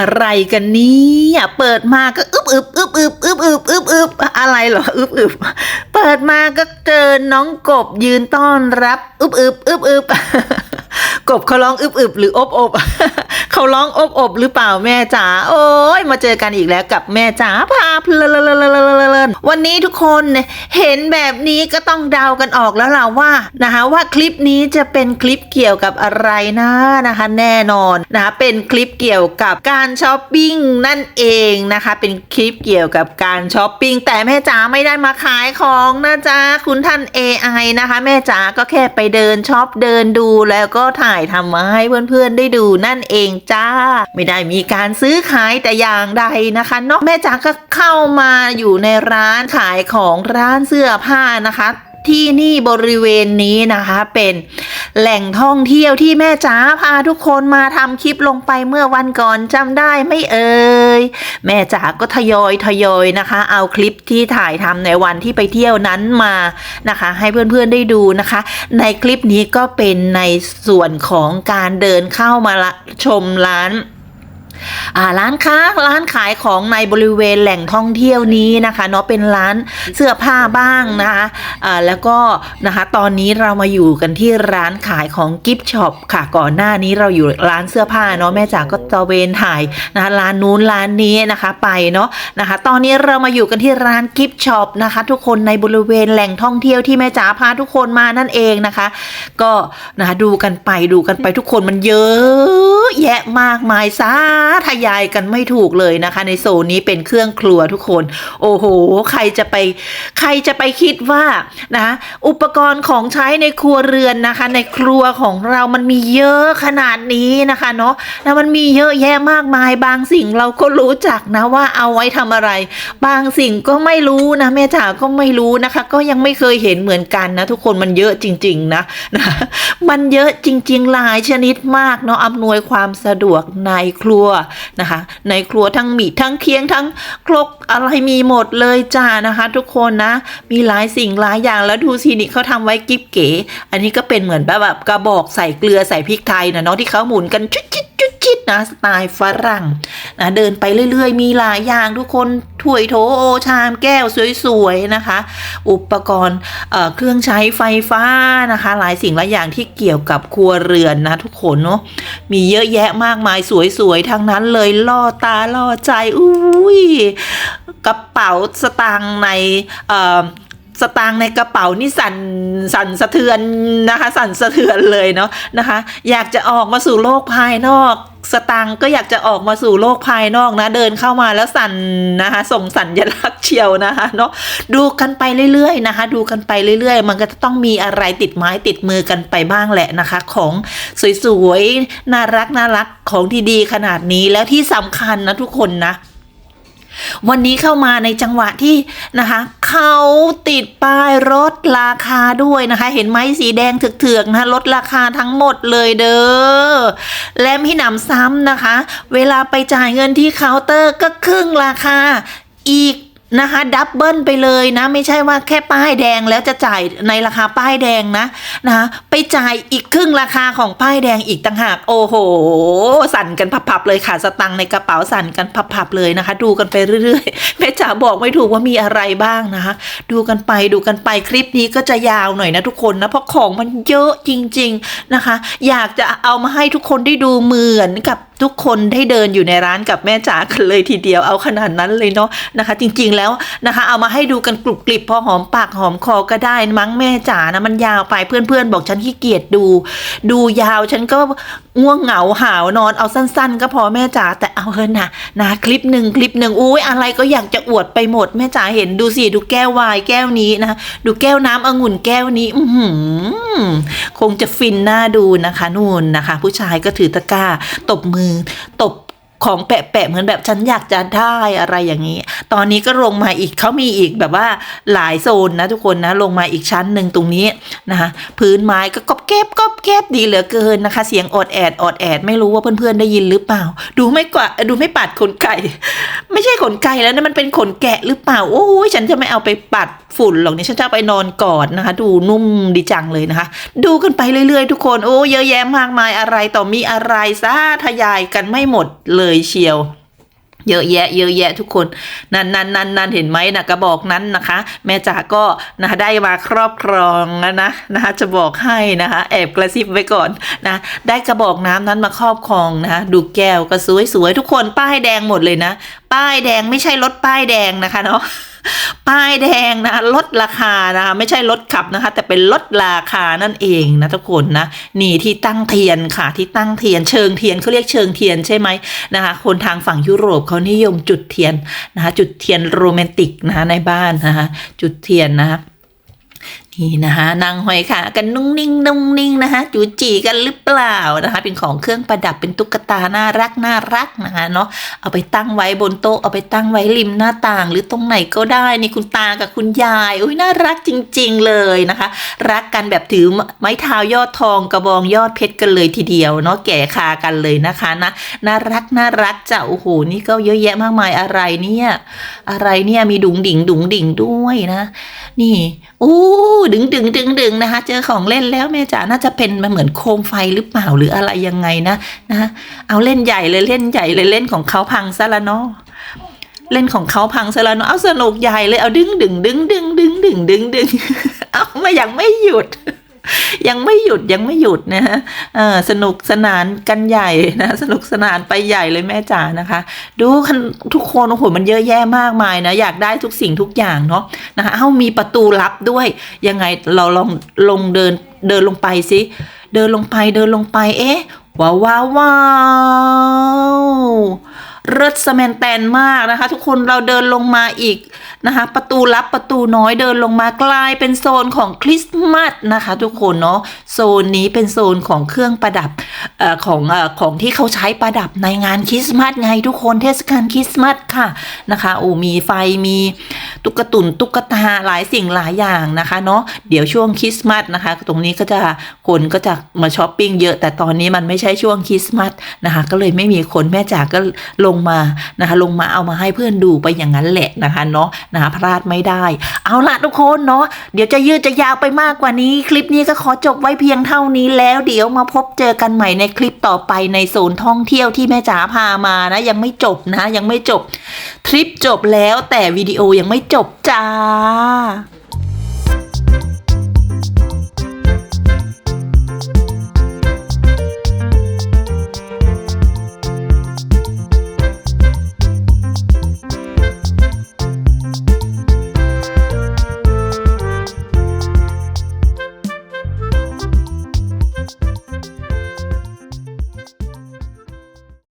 อะไรกันนี่ยเปิดมาก็อึบอึบอึบอึบอึบอึบอึบอึบอะไรเหรออึบอึบเปิดมาก็เจอน้องกบยืนต้อนรับ อึบอึบอึบอึบกบเขาร้องอึบอึบหรืออบอบ เขาร้องอบอบหรือเปล่าแม่จ๋าโอ้ยมาเจอกันอีกแล้วกับแม่จ๋าพาเพลินวันนี้ทุกคนเนี่ยเห็นแบบนี้ก็ต้องเดากันออกแล้วล่ะว่านะคะว่าคลิปนี้จะเป็นคลิปเกี่ยวกับอะไรนะนะคะ แน่นอนนะคะเป็นคลิปเกี่ยวกับการช้อปปิ้งนั่นเองนะคะ เป็นคลิปเกี่ยวกับการช้อปปิ้งแต่แม่จ๋าไม่ได้มาขายของนะจ๊ะคุณท่าน AI นะคะ แม่จ๋าก็แค่ไปเดินช็อปเดินดูแล้วก็ถ่ายทำมาให้เพื่อนๆได้ดูนั่นเองจ้า ไม่ได้มีการซื้อขายแต่อย่างใดนะคะเนาะแม่จ๋าก็เข้ามาอยู่ในร้านขายของร้านเสื้อผ้านะคะ ที่นี่บริเวณนี้นะคะเป็น แหล่งท่องเที่ยวที่แม่จ๋าพาทุกคนมาทำคลิปลงไปเมื่อวันก่อนจำได้ไม่เอ่ยแม่จ๋าก็ทยอยทยอยนะคะ เอาคลิปที่ถ่ายทำในวันที่ไปเที่ยวนั้นมานะคะ ให้เพื่อนๆได้ดูนะคะ ในคลิปนี้ก็เป็นในส่วนของการเดินเข้ามาชมร้าน ร้านค้าร้านขายของในบริเวณแหล่งท่องเที่ยวนี้นะคะเนาะเป็นร้านเสื้อผ้าบ้างนะคะอ่าแล้วก็นะคะตอนนี้เรามาอยู่กันที่ร้านขายของกิฟช็อปค่ะก่อนหน้านี้เราอยู่ร้านเสื้อผ้าเนาะแม่จ๋าก็ตะเวนถ่ายนะคะร้านนู้นร้านนี้นะคะไปเนาะนะคะ ตอนนี้เรามาอยู่กันที่ร้านกิฟช็อปนะคะทุกคนในบริเวณแหล่งท่องเที่ยวที่แม่จ๋าพาทุกคนมานั่นเองนะคะ ก็นะคะดูกันไปดูกันไปทุกคนมันเยอะแยะมากมายสาทยายกันไม่ถูกเลยนะคะ ในโซนนี้เป็นเครื่องครัวทุกคน โอ้โห ใครจะไป ใครจะไปคิดว่านะอุปกรณ์ของใช้ในครัวเรือนนะคะ ในครัวของเรามันมีเยอะขนาดนี้นะคะเนาะแล้วมันมีเยอะแยะมากมาย บางสิ่งเราก็รู้จักนะว่าเอาไว้ทำอะไร บางสิ่งก็ไม่รู้นะแม่จ๋าก็ไม่รู้นะคะ ก็ยังไม่เคยเห็นเหมือนกันนะทุกคนมันเยอะจริง ๆ นะนะมันเยอะจริง ๆ หลายชนิดมากเนาะอำนวยความสะดวกในครัวนะคะ ในครัวทั้งมีดทั้งเคียงทั้งครกอะไรมีหมดเลยจ้านะคะ ทุกคนนะ มีหลายสิ่งหลายอย่างแล้วดูสินี่เขาทำไว้กิ๊บเก๋ อันนี้ก็เป็นเหมือนแบบกระบอกใส่เกลือใส่พริกไทยนะเนาะที่เขาหมุนกันชุด นะสไตล์ฝรั่งนะเดินไปเรื่อยๆ มีหลายอย่างทุกคนถ้วยโถโอชามแก้วสวยๆนะคะ อุปกรณ์เครื่องใช้ไฟฟ้านะคะ หลายสิ่งหลายอย่างที่เกี่ยวกับครัวเรือนนะทุกคนเนาะมีเยอะแยะมากมายสวยๆทั้งนั้นเลยล่อตาล่อใจอุ้ยกระเป๋าสตางค์ในสตางค์ในกระเป๋านี่สั่นสั่นสะเทือนนะคะ สั่นสะเทือนเลยเนาะนะคะ อยากจะออกมาสู่โลกภายนอก สตางค์ก็อยากจะออกมาสู่โลกภายนอกนะ เดินเข้ามาแล้วสั่นนะคะ ส่งสัญลักษณ์เชียวนะคะเนาะดูกันไปเรื่อยๆนะคะ ดูกันไปเรื่อยๆ มันก็จะต้องมีอะไรติดไม้ติดมือกันไปบ้างแหละนะคะ ของสวยๆน่ารักน่ารักของดีๆขนาดนี้แล้วที่สำคัญนะทุกคนนะวันนี้เข้ามาในจังหวะที่นะคะ เขาติดป้ายลดราคาด้วยนะคะ เห็นไหมสีแดงเถือกๆนะลดราคาทั้งหมดเลยเด้อและพี่หนำซ้ำนะคะ เวลาไปจ่ายเงินที่เคาน์เตอร์ก็ครึ่งราคาอีก นะคะดับเบิลไปเลยนะ ไม่ใช่ว่าแค่ป้ายแดงแล้วจะจ่ายในราคาป้ายแดงนะนะะไปจ่ายอีกครึ่งราคาของป้ายแดงอีกต่างหากโอ้โห สั่นกันพับๆเลยค่ะสตังค์ในกระเป๋าสั่นกันพับๆเลยนะคะ ดูกันไปเรื่อยๆแม่จ๋าบอกไม่ถูกว่ามีอะไรบ้างนะคะ ดูกันไปดูกันไปคลิปนี้ก็จะยาวหน่อยนะทุกคนนะเพราะของมันเยอะจริง ๆนะคะ อยากจะเอามาให้ทุกคนได้ดูเหมือนกับ ทุกคนได้เดินอยู่ในร้านกับแม่จ๋ากันเลยทีเดียวเอาขนาดนั้นเลยเนาะนะคะ จริงๆแล้วนะคะ เอามาให้ดูกันกรุบกริบพอหอมปากหอมคอก็ได้มั้งแม่จ๋านะมันยาวไปเพื่อนๆ บอกฉันขี้เกียจดู ดูยาวฉันก็ง่วงเหงาหาวนอนเอาสั้น ๆ ก็พอแม่จ๋าแต่เอาเถอะนะนะคลิปหนึ่งคลิปหนึ่งอุ้ยอะไรก็อยากจะอวดไปหมดแม่จ๋าเห็นดูสิดูแก้ววายแก้วนี้นะดูแก้วน้ำองุ่นแก้วนี้ อืคงจะฟินน่าดูนะคะนู่นนะคะ ผู้ชายก็ถือตะกร้าตบมือตบ ของแปะๆเหมือนแบบฉันอยากจะได้อะไรอย่างนี้ ตอนนี้ก็ลงมาอีกเขามีอีกแบบว่าหลายโซนนะทุกคนนะลงมาอีกชั้นหนึ่งตรงนี้นะคะพื้นไม้ก็กอบแก็บกอบแก็บดีเหลือเกินนะคะ เสียงอดแอดอดแอดไม่รู้ว่าเพื่อนๆได้ยินหรือเปล่า ดูไม่กว่าดูไม่ปัดขนไก่ ไม่ใช่ขนไก่แล้วนะมันเป็นขนแกะหรือเปล่าโอ้ยฉันจะไม่เอาไปปัดฝุ่นหรอกนี่ฉันจะไปนอนกอดนะคะ ดูนุ่มดีจังเลยนะคะ ดูกันไปเรื่อยๆ ทุกคนโอ้เยอะแยะมากมายอะไรต่อมีอะไรซะทยายกันไม่หมดเลยเลยเชียวเยอะแยะเยอะแยะทุกคนนั่นนั่นนั่นนั่นเห็นไหมนะกระบอกนั้นนะคะ แม่จ๋าก็นะคะได้มาครอบครองแล้วนะนะคะจะบอกให้นะคะแอบกระซิบไว้ก่อนนะได้กระบอกน้ำนั้นมาครอบครองนะคะดูแก้วก็สวยๆทุกคนป้ายแดงหมดเลยนะ ป้ายแดงไม่ใช่รถป้ายแดงนะคะเนาะ ป้ายแดงนะคะลดราคานะคะไม่ใช่ลดขับนะคะ แต่เป็นลดราคานั่นเองนะทุกคนนะนี่ที่ตั้งเทียนค่ะ ที่ตั้งเทียนเชิงเทียนเขาเรียกเชิงเทียนใช่ไหมนะคะคนทางฝั่งยุโรปเขานิยมจุดเทียนนะคะจุดเทียนโรแมนติกนะคะในบ้านนะคะจุดเทียนนะคะ นี่นะคะนางหอยขากันนุ่งนิ่งนุ่งนิ่งนะคะจูจีกันหรือเปล่านะคะเป็นของเครื่องประดับเป็นตุ๊กตาน่ารักน่ารักนะคะเนาะเอาไปตั้งไว้บนโต๊ะเอาไปตั้งไว้ริมหน้าต่าง หรือตรงไหนก็ได้นี่คุณตากับคุณยายอุ้ยน่ารักจริง ๆเลยนะคะ รักกันแบบถือไม้เท้ายอดทองกระบองยอดเพชรกันเลยทีเดียวเนาะแก่คากันเลยนะคะนะน่ารักน่ารักจ้ะโอ้โหนี่ก็เยอะแยะมากมายอะไรเนี่ยอะไรเนี่ยมีดุงดิ่งดุงดิ่งด้วยนะ นี่โอ้ดึงดึงดึงดึงนะคะ เจอของเล่นแล้วแม่จ๋าน่าจะเป็นมันเหมือนโคมไฟหรือเปล่าหรืออะไรยังไงนะนะเอาเล่นใหญ่เลยเล่นใหญ่เลยเล่นของเขาพังซะละเนาะเล่นของเขาพังซะแล้วเนาะเอาสนุกใหญ่เลยเอาดึงดึงดึงดึงดึงดึงดึงดึงเอามายังไม่หยุด ยังไม่หยุดยังไม่หยุดนะฮะสนุกสนานกันใหญ่นะสนุกสนานไปใหญ่เลยแม่จ๋านะคะ ดูคันทุกคนโอ้โหมันเยอะแยะมากมายนะอยากได้ทุกสิ่งทุกอย่างเนาะนะคะเอ้ามีประตูลับด้วย ยังไงเราลองลงเดินเดินลงไปสิเดินลงไปเดินลงไปเอ๊ะว้าวว้าวว้าว เริศสแมนแตนมากนะคะ ทุกคนเราเดินลงมาอีกนะคะ ประตูลับประตูน้อยเดินลงมากลายเป็นโซนของคริสต์มาสนะคะ ทุกคนเนาะโซนนี้เป็นโซนของเครื่องประดับอของเอ่อของที่เขาใช้ประดับในงานคริสต์มาสไงทุกคนเทศกาลคริสต์มาสค่ะนะคะโอ้มีไฟมีตุ๊กตุนตุ๊กตาหลายสิ่งหลายอย่างนะคะเนาะเดี๋ยวช่วงคริสต์มาสนะคะ ตรงนี้ก็จะคนก็จะมาช้อปปิ้งเยอะ แต่ตอนนี้มันไม่ใช่ช่วงคริสต์มาสนะคะ ก็เลยไม่มีคนแม่จ๋าก็ลงมานะคะลงมาเอามาให้เพื่อนดูไปอย่างนั้นแหละนะคะเนาะนะคะพลาดไม่ได้ เอาละทุกคนเนาะเดี๋ยวจะยืดจะยาวไปมากกว่านี้ คลิปนี้ก็ขอจบไว้เพียงเท่านี้แล้ว เดี๋ยวมาพบเจอกันใหม่ในคลิปต่อไปในโซนท่องเที่ยวที่แม่จ๋าพามานะยังไม่จบนะยังไม่จบทริปจบแล้วแต่วิดีโอยังไม่จบจ้า